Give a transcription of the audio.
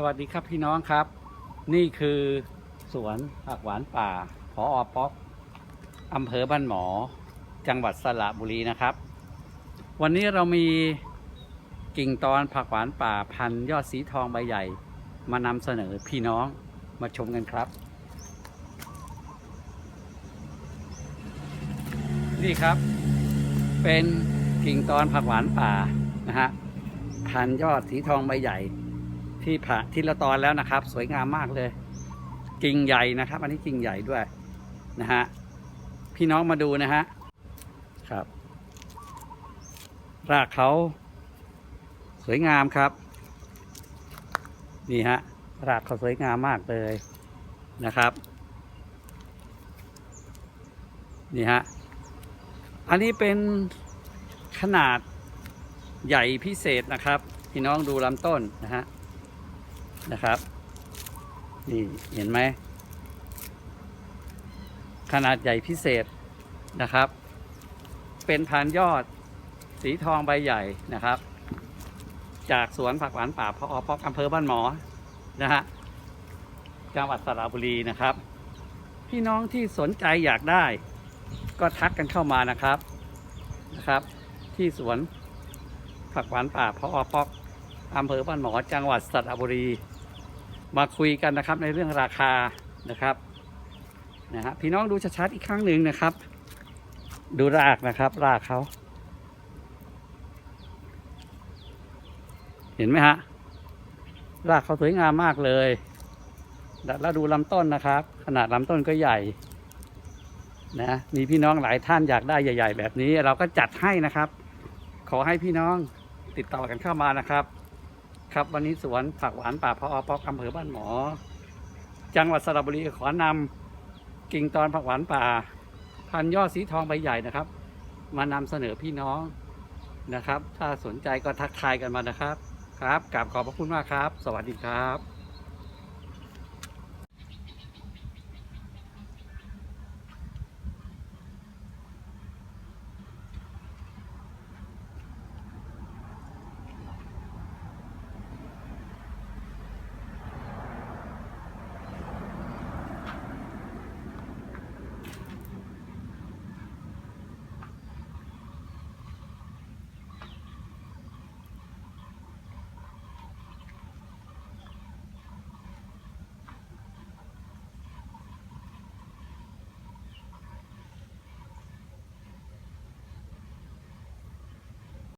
สวัสดีครับพี่น้องครับ นี่คือสวนผักหวานป่าพออป๊อกอำเภอบ้านหมอ จังหวัดสระบุรีนะครับ วันนี้เรามีกิ่งตอนผักหวานป่าพันยอดสีทองใบใหญ่ มานำเสนอพี่น้องมาชมกันครับ นี่ครับ เป็นกิ่งตอนผักหวานป่านะฮะพันยอดสีทองใบใหญ่ ที่ผ่าที่ละตอนแล้วนะครับ สวยงามมากเลย กิ่งใหญ่นะครับ อันนี้กิ่งใหญ่ด้วยนะฮะพี่น้องมาดูนะฮะครับ รากเขาสวยงามครับนี่ฮะรากเขาสวยงามมากเลยนะครับนี่ฮะอันนี้เป็นขนาดใหญ่พิเศษนะครับ พี่น้องดูลำต้นนะฮะ นะครับ นี่เห็นไหม ขนาดใหญ่พิเศษนะครับ เป็นพันยอดสีทองใบใหญ่นะครับ จากสวนผักหวานป่าพอพอกอำเภอบ้านหมอนะฮะจังหวัดสระบุรีนะครับ พี่น้องที่สนใจอยากได้ ก็ทักกันเข้ามานะครับนะครับ ที่สวนผักหวานป่าพอพอก อำเภอบ้านหมอจังหวัดสระบุรี มาคุยกันนะครับในเรื่องราคานะครับนะฮะพี่น้องดูชัดๆอีกครั้งหนึ่งนะครับ ดูรากนะครับรากเขาเห็นไหมฮะรากเขาสวยงามมากเลยแล้วแล้วดูลำต้นนะครับ ขนาดลำต้นก็ใหญ่นะมีพี่น้องหลายท่านอยากได้ใหญ่ ๆ แบบนี้ เราก็จัดให้นะครับ ขอให้พี่น้องติดต่อกันเข้ามานะครับ ครับวันนี้สวนผักหวานป่าพออปอกอำเภอบ้านหมอ จังหวัดสระบุรีขอนำกิ่งตอนผักหวานป่า พันยอดสีทองใบใหญ่นะครับ มานำเสนอพี่น้องนะครับ ถ้าสนใจก็ทักทายกันมานะครับ ครับกราบขอบพระคุณมากครับ สวัสดีครับ